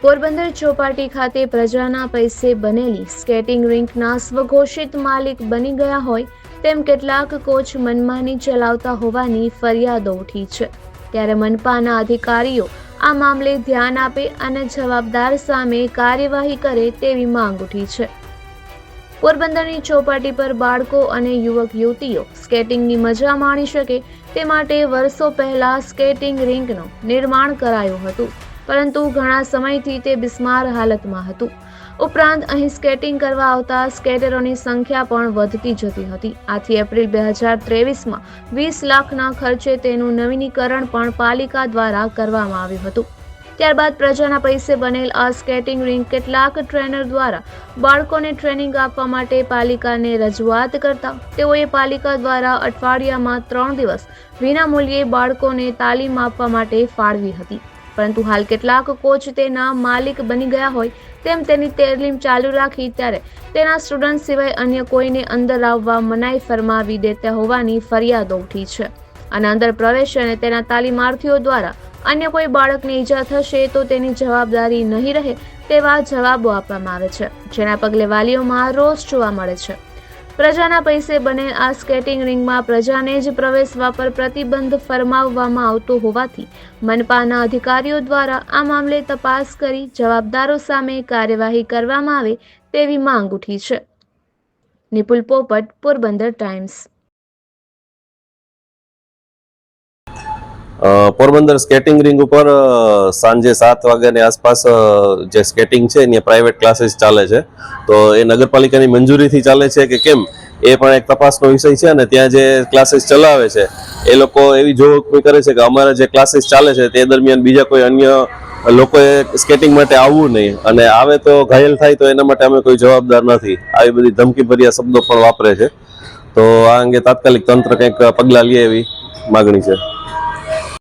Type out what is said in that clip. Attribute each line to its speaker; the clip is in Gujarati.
Speaker 1: પોરબંદર ચોપાટી ખાતે પ્રજાના પૈસે બનેલી સ્કેટિંગ રિંકના સ્વઘોષિત માલિક બની ગયા હોય તેમ કેટલાક કોચ મનમાની ચલાવતા હોવાની ફરિયાદો ઉઠી છે. ત્યારે મનપાના અધિકારીઓ આ મામલે ધ્યાન આપે અને જવાબદાર સામે કાર્યવાહી કરે તેવી માંગ ઉઠી છે. પોરબંદરની ચોપાટી પર બાળકો અને યુવક યુવતીઓ સ્કેટિંગની મજા માણી શકે તે માટે વર્ષો પહેલા સ્કેટિંગ રિંકનું નિર્માણ કરાયું હતું. પરંતુ ઘણા સમયથી તે બિસ્માર હાલતમાં હતું. ઉપરાંત અહીં સ્કેટિંગ કરવા આવતા સ્કેટરોની સંખ્યા પણ વધતી જતી હતી. આથી એપ્રિલ બે હજાર ત્રેવીસમાં વીસ લાખના ખર્ચે તેનું નવીનીકરણ પણ પાલિકા દ્વારા કરવામાં આવ્યું હતું. ત્યારબાદ પ્રજાના પૈસે બનેલ આ સ્કેટિંગ રિંગ કેટલાક ટ્રેનર દ્વારા બાળકોને ટ્રેનિંગ આપવા માટે પાલિકાને રજૂઆત કરતા. તેઓએ પાલિકા દ્વારા અઠવાડિયામાં ત્રણ દિવસ વિનામૂલ્યે બાળકોને તાલીમ આપવા માટે ફાળવી હતી. પરંતુ હાલ કેટલાક કોચ તેના માલિક બની ગયા હોય તેમ તેની તાલીમ ચાલુ રાખી ત્યારે તેના સ્ટુડન્ટ સિવાય અન્ય કોઈને અંદર આવવા મનાઈ ફરમાવી દેતા હોવાની ફરિયાદો ઉઠી છે. અને અંદર પ્રવેશ અને તેના તાલીમાર્થીઓ દ્વારા અન્ય કોઈ બાળકને ઈજા થશે તો તેની જવાબદારી નહીં રહે તેવા જવાબો આપવામાં આવે છે, જેના પગલે વાલીઓમાં રોષ જોવા મળે છે. પ્રજાના પૈસે બનેલ આ સ્કેટિંગ રિંગમાં પ્રજાને જ પ્રવેશવા પર પ્રતિબંધ ફરમાવવામાં આવતો હોવાથી મનપાના અધિકારીઓ દ્વારા આ મામલે તપાસ કરી જવાબદારો સામે કાર્યવાહી કરવામાં આવે તેવી માંગ ઉઠી છે. Nipul Popat, Porbandar times.
Speaker 2: Porbandar skating ring ઉપર સાંજે સાત વાગ્યાની આસપાસ જે સ્કેટિંગ છે એની પ્રાઇવેટ ક્લાસીસ ચાલે છે. તો એ નગરપાલિકાની મંજૂરીથી ચાલે છે કે કેમ? એ પણ એક તપાસનો વિષય છે અને ત્યાં જે ક્લાસીસ ચલાવે છે, એ લોકો એવી જોગવાઈ કરે છે કે અમારા જે ક્લાસીસ ચાલે છે તે દરમિયાન બીજા કોઈ અન્ય લોકોએ સ્કેટિંગ માટે આવવું નહીં. અને આવે તો ઘાયલ થાય તો એના માટે અમે કોઈ જવાબદાર નથી. આવી બધી ધમકીભર્યા શબ્દો પણ વાપરે છે. તો આ અંગે તાત્કાલિક તંત્ર કંઈક પગલાં લે એવી માગણી છે.